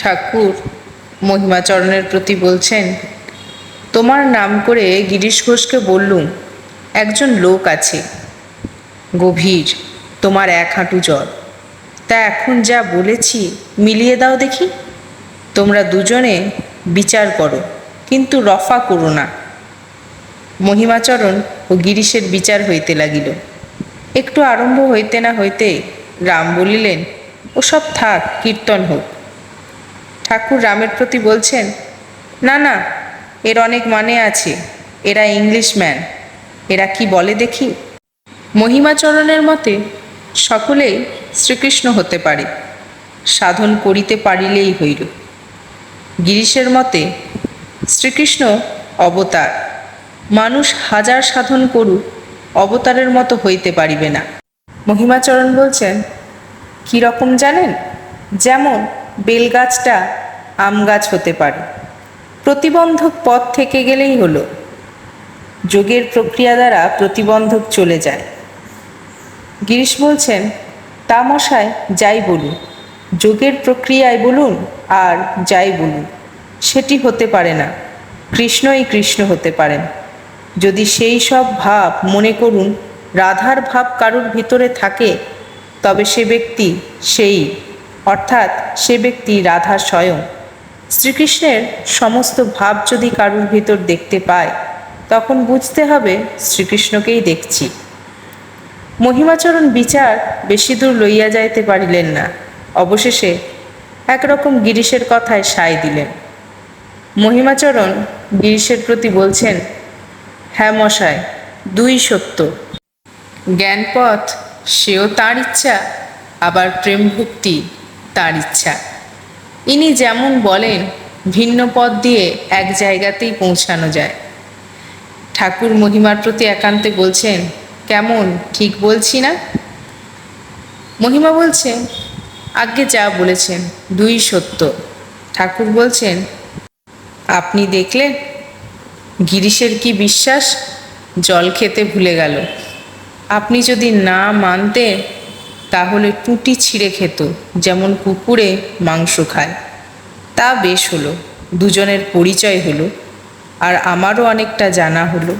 ঠাকুর মহিমাচরণের প্রতি বলছেন, তোমার নাম করে গিরিশ ঘোষকে বললুম, একজন লোক আছে। গভীর, তোমার এক হাঁটু জ্বর। তা এখন যা বলেছি, মিলিয়ে দাও দেখি। তোমরা দুজনে বিচার করো, কিন্তু রফা করো না। মহিমাচরণ ও গিরিশের বিচার হইতে লাগিল। একটু আরম্ভ হইতে না হইতে রাম বলিলেন ওসব থাক, কীর্তন হোক। ঠাকুর রামের প্রতি বলছেন, না না, এর অনেক মানে আছে, এরা ইংলিশম্যান এরা কি বলে দেখি? মহিমাচরণের মতে, সকলেই শ্রীকৃষ্ণ হতে পারে, সাধন করিতে পারিলেই হইল। গিরিশের মতে, শ্রীকৃষ্ণ অবতার, মানুষ হাজার সাধন করুক, অবতারের মতো হইতে পারিবে না। মহিমাচরণ বলছেন, কী রকম জানেন? যেমন বেলগাছটা আম গাছ হতে পারে। প্রতিবন্ধক পথ থেকে গেলেই হলো। যোগের প্রক্রিয়া দ্বারা প্রতিবন্ধক চলে যায়। গিরিশ বলছেন, তা মশায়, যাই বলুন। যোগের প্রক্রিয়ায় বলুন আর যাই বলুন। সেটি হতে পারে না। কৃষ্ণই কৃষ্ণ হতে পারেন। যদি সেই সব ভাব মনে করুন, রাধার ভাব কারুর ভিতরে থাকে, তবে সে ব্যক্তি সেই অর্থাৎ সে ব্যক্তি রাধা স্বয়ং। শ্রীকৃষ্ণের সমস্ত ভাব যদি কারুর ভিতর দেখতে পায়, তখন বুঝতে হবে শ্রীকৃষ্ণকেই দেখছি। মহিমাচরণ বিচার বেশি দূর লইয়া যাইতে পারিলেন না। অবশেষে একরকম গিরিশের কথায় সায় দিলেন। মহিমাচরণ গিরিশের প্রতি বলছেন হ্যাঁ মশায় দুই সত্য। জ্ঞানপথ সেও তার ইচ্ছা, আবার প্রেম ভক্তি তার ইচ্ছা। ইনি যেমন বলেন, ভিন্ন পথ দিয়ে এক জায়গাতেই পৌঁছানো যায়। ঠাকুর মহিমার প্রতি একান্তে বলছেন, কেমন? ঠিক বলছি না? মহিমা বলছেন আগে যা বলেছেন, দুই সত্য। ঠাকুর বলছেন, আপনি দেখলেন? গিরিশের কি বিশ্বাস? জল খেতে ভুলে গেল। আপনি যদি না মানতেন তাহলে টুটি ছিঁড়ে খেত, যেমন কুকুরে মাংস খায়। তা বেশ হলো, দুজনের পরিচয় হলো, আর আমারও অনেকটা জানা হলো।